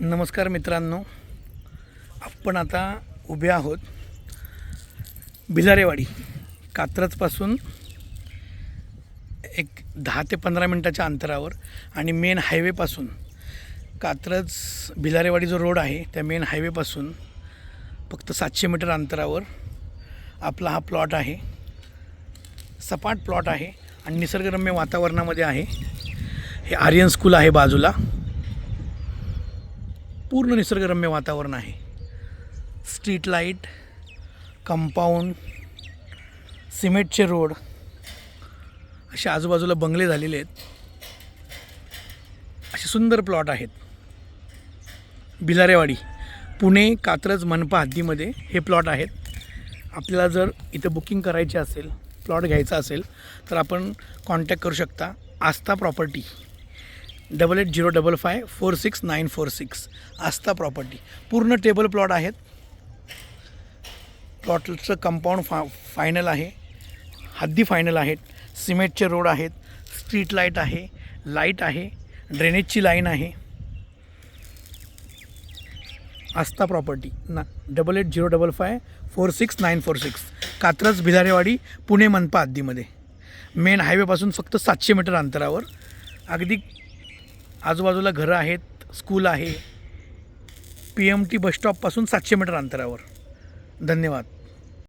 नमस्कार मित्रांनो. आपण आता उभे आहोत भिलारेवाडी कात्रजपासून एक दहा ते पंधरा मिनटाच्या अंतरावर आणि मेन हायवेपासून. कात्रज भिलारेवाडी जो रोड आहे त्या मेन हायवेपासून फक्त सातशे मीटर अंतरावर आपला हा प्लॉट आहे. सपाट प्लॉट आहे आणि निसर्गरम्य वातावरणामध्ये आहे. हे आर्यन स्कूल आहे बाजूला. पूर्ण निसर्गरम्य वातावरण आहे. स्ट्रीट लाइट कंपाऊंड सिमेंटचे रोड असे आजूबाजूला बंगले झालेले आहेत. असे सुंदर प्लॉट आहेत. बिलारेवाडी पुणे कात्रज मनपा हद्दीमध्ये हे प्लॉट आहेत. आपल्याला जर इथं बुकिंग करायची असेल प्लॉट घ्यायचा असेल तर आपण कॉन्टॅक्ट करू शकता Aastha property double eight zero double five four six nine four six Aastha property पूर्ण टेबल प्लॉट आहेत. प्लॉटचं कंपाऊंड फा फायनल आहे. हद्दी फायनल आहेत. सिमेंटचे रोड आहेत. स्ट्रीट लाइट आहे. लाइट आहे. ड्रेनेजची लाईन आहे. आस्था प्रॉपर्टी ना double eight zero double five four six nine four six Katraj Bhilarewadi Pune मनपा हद्दीमध्ये. मेन हायवेपासून फक्त सातशे मीटर अंतरावर. अगदी आजूबाजूला घरं आहेत स्कूल आहे. पी एम टी बसस्टॉपपासून सातशे मीटर अंतरावर. धन्यवाद.